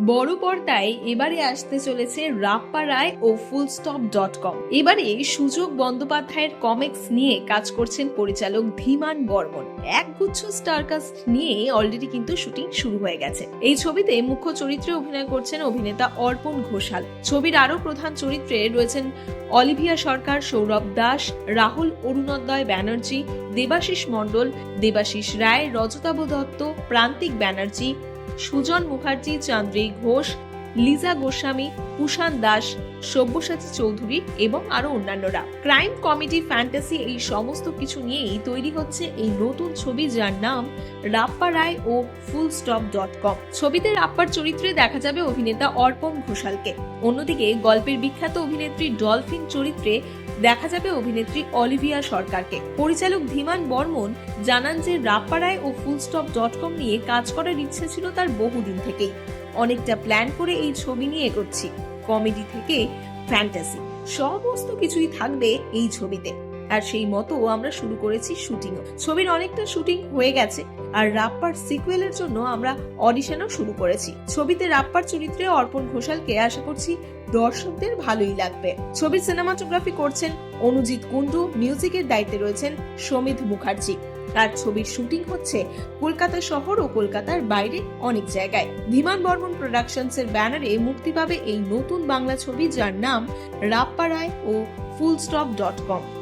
বড় পর্দায় এবারে আসতে চলেছে রাপ্পা রায় ও ফুল স্টপ ডট কম। এবারে সুযোগ বন্দ্যোপাধ্যায়ের কমিক্স নিয়ে কাজ করছেন পরিচালক ধীমান বর্মন। একগুচ্ছ স্টারকাস্ট নিয়ে অলরেডি কিন্তু শুটিং শুরু হয়ে গেছে। এই ছবিতে মুখ্য চরিত্রে অভিনয় করছেন অভিনেতা অর্পণ ঘোষাল। ছবির আরও প্রধান চরিত্রে রয়েছেন অলিভিয়া সরকার, সৌরভ দাস, রাহুল অরুণোদয়, ব্যানার্জি, দেবাশিস মণ্ডল, দেবাশিস রায়, রজতাভ দত্ত, প্রান্তিক ব্যানার্জি সুজন মুখার্জি চান্দ্রী ঘোষ লিজা গোস্বামী কুষাণ দাস, সব্যসাচী চৌধুরী এবং আরও অন্যান্যরা। ক্রাইম, কমেডি, ফ্যান্টাসি এই সমস্ত কিছু নিয়েই তৈরি হচ্ছে এই নতুন ছবি যার নাম রাপ্পা রায় ও ফুল স্টপ ডট কম। ছবিতে রাপ্পার চরিত্রে দেখা যাবে অভিনেতা অর্পণ ঘোষালকে। অন্যদিকে গল্পের বিখ্যাত অভিনেত্রী ডলফিন চরিত্রে দেখা যাবে অভিনেত্রী অলিভিয়া সরকারকে। পরিচালক ধীমান বর্মন জানান যে রাপ্পারায় ও ফুল স্টপ ডট কম নিয়ে কাজ করার ইচ্ছে ছিল তার বহুদিন থেকেই। অনেকটা প্ল্যান করে এই ছবি নিয়ে এগোচ্ছি। কমেডি থেকে ফ্যান্টাসি সমস্ত কিছুই থাকবে এই ছবিতে। আর সেই মতো আমরা শুরু করেছি শুটিংও ছবির অনেকটা শুটিং হয়ে গেছে। আর রাপ্পার সিকুয়েলের জন্য আমরা অডিশনও শুরু করেছি। ছবিতে রাপ্পার চরিত্রে অর্পণ ঘোষালকে আশা করছি দর্শকদের ভালোই লাগবে। ছবির সিনেমাটোগ্রাফি করছেন অনুজিৎ কুন্ডু মিউজিকের দায়িত্বে রয়েছেন সমিত মুখার্জি। আর ছবির শুটিং হচ্ছে কলকাতা শহর ও কলকাতার বাইরে অনেক জায়গায়। ধীমান বর্মন প্রোডাকশনস এর ব্যানারে মুক্তি পাবে এই নতুন বাংলা ছবি যার নাম রাপ্পা রায় ও ফুলস্টপ ডট কম